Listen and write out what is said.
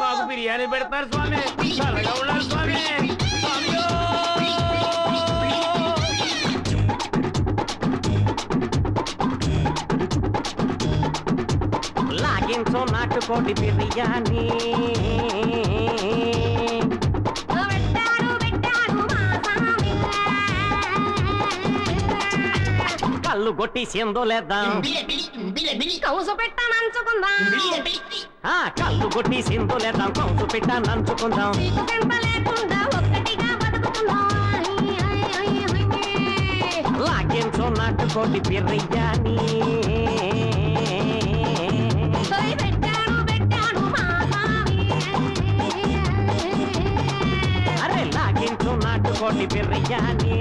మాకు బిర్యానీ పెడతారు స్వామి చల్లగా ఉండాలి స్వామి స్వామియో! లాగించో నాటుకోటి బిర్యానీ కళ్ళు కొట్టి సిందులేద్దాం కౌసు పెట్ట నంచుకుందాం ఆ కళ్ళు కొట్టి సిందులేద్దాం కౌసు పెట్ట నంచుకుందాం నీకు పెంట లేకుండా ఒక్కటిగా నాటుకోటి స్వామి అరే లాగించో నాటుకోటి బిర్యానీ.